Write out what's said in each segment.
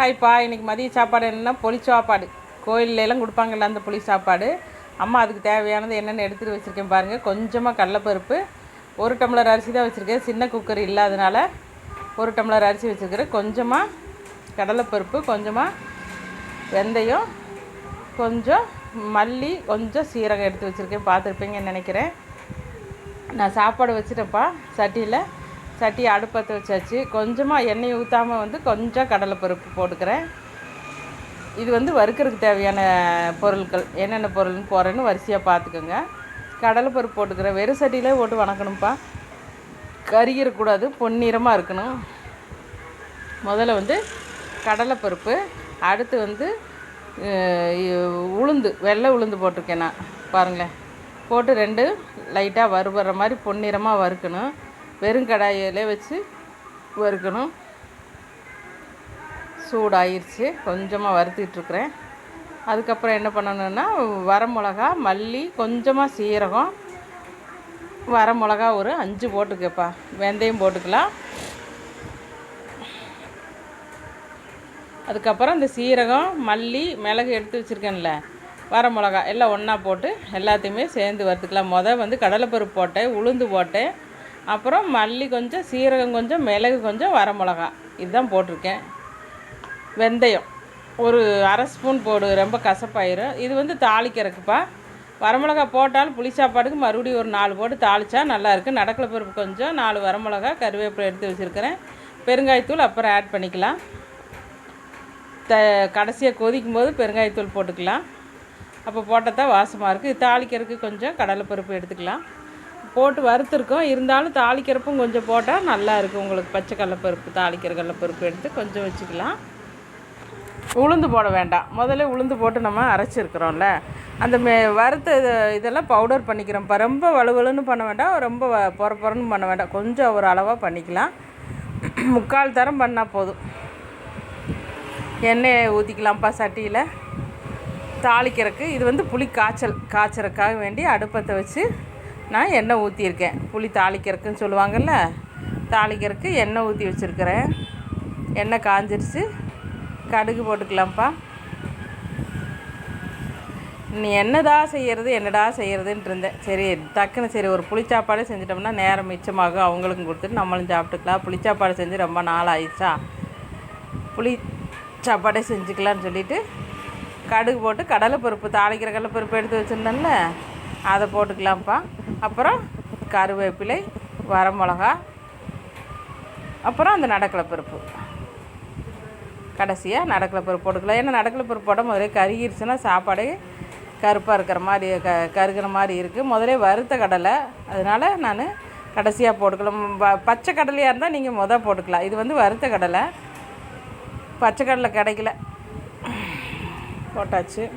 ஹாய்ப்பா இன்றைக்கி மதிய சாப்பாடு என்னென்னா புளி சாப்பாடு. கோயிலெலாம் கொடுப்பாங்கல்ல அந்த புளி சாப்பாடு. அம்மா அதுக்கு தேவையானது என்னென்னு எடுத்துகிட்டு வச்சுருக்கேன் பாருங்கள் கொஞ்சமாக கடலப்பருப்பு ஒரு டம்ளர் அரிசி தான் வச்சுருக்கேன். சின்ன குக்கர் இல்லாதனால ஒரு டம்ளர் அரிசி வச்சுருக்கிறேன். கொஞ்சமாக கடலைப்பருப்பு கொஞ்சமாக வெந்தயம் கொஞ்சம் மல்லி கொஞ்சம் சீரகம் எடுத்து வச்சுருக்கேன். பார்த்துருப்பீங்கன்னு நினைக்கிறேன். நான் சாப்பாடு வச்சுட்டேன்ப்பா சட்டியில். சட்டி அடுப்பத்தை வச்சாச்சு. கொஞ்சமாக எண்ணெய் ஊற்றாமல் வந்து கொஞ்சம் கடலைப்பருப்பு போட்டுக்கிறேன். இது வந்து வறுக்கிறதுக்கு தேவையான பொருட்கள் என்னென்ன பொருள்னு போகிறேன்னு வரிசையாக பார்த்துக்கோங்க கடலைப்பருப்பு போட்டுக்கிறேன். வெறும் சட்டியிலே போட்டு வணக்கணும்ப்பா. கருகிடக்கூடாது பொன்னிறமாக இருக்கணும். முதல்ல வந்து கடலைப்பருப்பு அடுத்து வந்து உளுந்து வெள்ளை உளுந்து போட்டிருக்கேன் நான். பாருங்களேன். போட்டு ரெண்டு லைட்டாக வறுபடுற மாதிரி பொன்னிறமாக வறுக்கணும். வெறும் கடாயிலே வச்சு வறுக்கணும். சூடாயிருச்சு. கொஞ்சமாக வறுத்துக்கிட்டுருக்குறேன் அதுக்கப்புறம் என்ன பண்ணணுன்னா வரமிளகா மல்லி கொஞ்சமாக சீரகம். வரமிளகா ஒரு அஞ்சு போட்டுக்கப்பா. வெந்தயம் போட்டுக்கலாம். அதுக்கப்புறம் இந்த சீரகம் மல்லி மிளகு எடுத்து வச்சுருக்கேன்ல வரமிளகா எல்லாம் ஒன்றா போட்டு எல்லாத்தையுமே சேர்ந்து வறுத்துக்கலாம். மொதல் வந்து கடலைப்பருப்பு போட்டேன் உளுந்து போட்டேன். அப்புறம் மல்லி கொஞ்சம் சீரகம் கொஞ்சம் மிளகு கொஞ்சம் வரமிளகா. இதுதான் போட்டிருக்கேன். வெந்தயம். ஒரு அரை ஸ்பூன் போடு ரொம்ப கசப்பாயிரும். இது வந்து தாளிக்கிறதுக்குப்பா. வரமிளகா போட்டாலும் புளி சாப்பாடுக்கு மறுபடியும் ஒரு நாலு போட்டு தாளித்தா நல்லாயிருக்கு. நடக்கல நடக்கலை பருப்பு கொஞ்சம் நாலு வரமிளகா கருவேப்பிலை எடுத்து வச்சுருக்கிறேன். பெருங்காயத்தூள் அப்புறம் ஆட் பண்ணிக்கலாம். த கடைசியாக கொதிக்கும் போது பெருங்காயத்தூள் போட்டுக்கலாம். அப்போ போட்டால் தான் வாசமாக இருக்குது தாளிக்கிறதுக்கு கொஞ்சம் கடலைப்பருப்பு எடுத்துக்கலாம். போட்டு வறுத்துருக்கோம். இருந்தாலும் தாளிக்கிறப்பும் கொஞ்சம் போட்டால் நல்லாயிருக்கும் உங்களுக்கு பச்சை கடலப்பருப்பு தாளிக்கிற கடலப்பருப்பு எடுத்து கொஞ்சம் வச்சுக்கலாம். உளுந்து போட வேண்டாம். முதல்ல உளுந்து போட்டு நம்ம அரைச்சிருக்கிறோம்ல. அந்த மே வறுத்த இதெல்லாம் பவுடர் பண்ணிக்கிறோம். இப்போ ரொம்ப வலுவலுன்னு பண்ண வேண்டாம். ரொம்ப வ- பொற பொறன்னு பண்ண வேண்டாம். கொஞ்சம் ஒரு அளவாக பண்ணிக்கலாம். முக்கால் தரம் பண்ணால் போதும். எண்ணெயை ஊற்றிக்கலாம்ப்பா சட்டியில். தாளிக்கிறதுக்கு இது வந்து புளி காய்ச்சல் காய்ச்சறதுக்காக வேண்டி அடுப்பத்தை வச்சு நான் எண்ணெய் ஊற்றியிருக்கேன் புளி தாளிக்கிறதுக்குன்னு சொல்லுவாங்கள்ல தாளிக்கிறதுக்கு எண்ணெய் ஊற்றி வச்சுருக்கிறேன். எண்ணெய் காஞ்சிருச்சு. கடுகு போட்டுக்கலாம்ப்பா. நீ என்னடா செய்கிறது என்னடா செய்கிறதுன்ட்டு இருந்தேன். சரி டக்குன்னு சரி ஒரு புளிச்சாப்பாடு செஞ்சிட்டோம்னா நேரம் மிச்சமாகும். அவங்களுக்கும் கொடுத்துட்டு நம்மளும் சாப்பிட்டுக்கலாம். புளிச்சாப்பாடு செஞ்சு ரொம்ப நாள் ஆயிடுச்சா? புளி சாப்பாடே செஞ்சுக்கலான்னு சொல்லிட்டு கடுகு போட்டு கடலைப்பருப்பு தாளிக்கிற கடலைப்பருப்பு எடுத்து வச்சுருந்தேன்ல அதை போட்டுக்கலாம்ப்பா. அப்புறம் கருவேப்பிலை வரமிளகா அப்புறம் அந்த நடக்கலை பருப்பு கடைசியாக நடக்கலை பருப்பு போட்டுக்கலாம். ஏன்னா நடக்கலை பருப்பு போட முதலே கருகிருச்சுன்னா சாப்பாடே கருப்பாக இருக்கிற மாதிரி க கருகிற மாதிரி இருக்குது முதல்ல வறுத்த கடலை. அதனால் நான் கடைசியாக போட்டுக்கலாம். ப- பச்சை கடலையாக இருந்தால் நீங்கள் முத போட்டுக்கலாம். இது வந்து வறுத்த கடலை. பச்சை கடலை கிடைக்கல. போட்டாச்சு.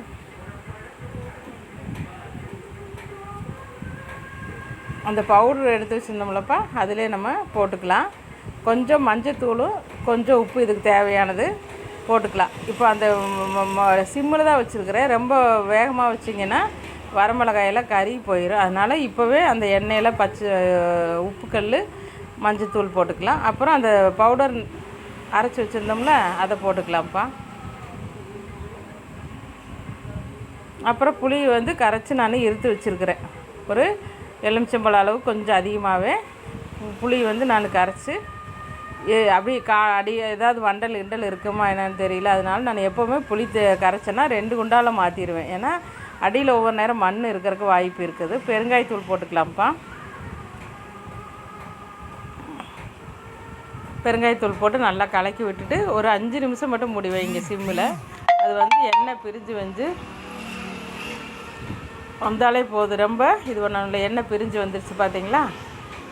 அந்த பவுடர் எடுத்து வச்சுருந்தோம்லப்பா அதிலே நம்ம போட்டுக்கலாம். கொஞ்சம் மஞ்சத்தூளும் கொஞ்சம் உப்பு இதுக்கு தேவையானது போட்டுக்கலாம். இப்போ அந்த சிம்மில் தான் வச்சுருக்கிறேன். ரொம்ப வேகமாக வச்சிங்கன்னா வரமிளகாயெல்லாம் கறி போயிடும் அதனால் இப்போவே அந்த எண்ணெயில் பச்சை உப்புக்கல் மஞ்சத்தூள் போட்டுக்கலாம். அப்புறம் அந்த பவுடர் அரைச்சி வச்சுருந்தோம்ல அதை போட்டுக்கலாம்ப்பா. அப்புறம் புளி வந்து கரைச்சி நான் இருத்து வச்சுருக்கிறேன். ஒரு எலுமிச்சம்பழம் அளவு கொஞ்சம் அதிகமாகவே புளி வந்து நான் கரைச்சி ஏ- அப்படியே கா அடி ஏதாவது வண்டல் கிண்டல் இருக்குமா என்னன்னு தெரியல. அதனால நான் எப்போவுமே புளி கரைச்சேன்னா ரெண்டு குண்டால் மாற்றிடுவேன் ஏன்னா அடியில் ஒவ்வொரு நேரம் மண் இருக்கிறதுக்கு வாய்ப்பு இருக்குது. பெருங்காயத்தூள் போட்டுக்கலாம்ப்பா. பெருங்காயத்தூள் போட்டு நல்லா கலக்கி விட்டுட்டு ஒரு அஞ்சு நிமிஷம் மட்டும் முடிவேன் வைங்க சிம்மில். அது வந்து எண்ணெய் பிரிஞ்சு வந்து வந்தாலே போதும். ரொம்ப இது ஒன்றும் எண்ணெய் பிரிஞ்சு வந்துருச்சு பார்த்தீங்களா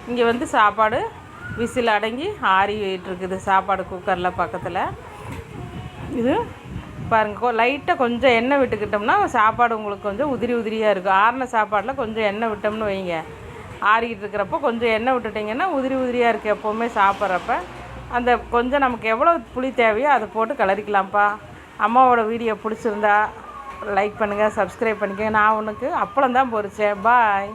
இங்கே வந்து சாப்பாடு விசில் அடங்கி ஆறிட்டு இருக்குது சாப்பாடு குக்கரில் பக்கத்தில். இது பாருங்க லைட்டாக கொஞ்சம் எண்ணெய் விட்டுக்கிட்டோம்னா சாப்பாடு உங்களுக்கு கொஞ்சம் உதிரி உதிரியாக இருக்கும். ஆறின சாப்பாடில் கொஞ்சம் எண்ணெய் விட்டோம்னு வைங்க. ஆறிக்கிட்டு இருக்கிறப்போ கொஞ்சம் எண்ணெய் விட்டுட்டிங்கன்னா உதிரி உதிரியாக இருக்குது எப்போவுமே சாப்பிட்றப்ப. அந்த கொஞ்சம் நமக்கு எவ்வளோ புளி தேவையோ அதை போட்டு கிளறிக்கலாம்ப்பா அம்மாவோட வீடியோ பிடிச்சிருந்தா லைக் பண்ணுங்கள் சப்ஸ்கிரைப் பண்ணிக்கங்க. நான் உனக்கு அப்பளம் தான் பொரிச்சேன். பாய்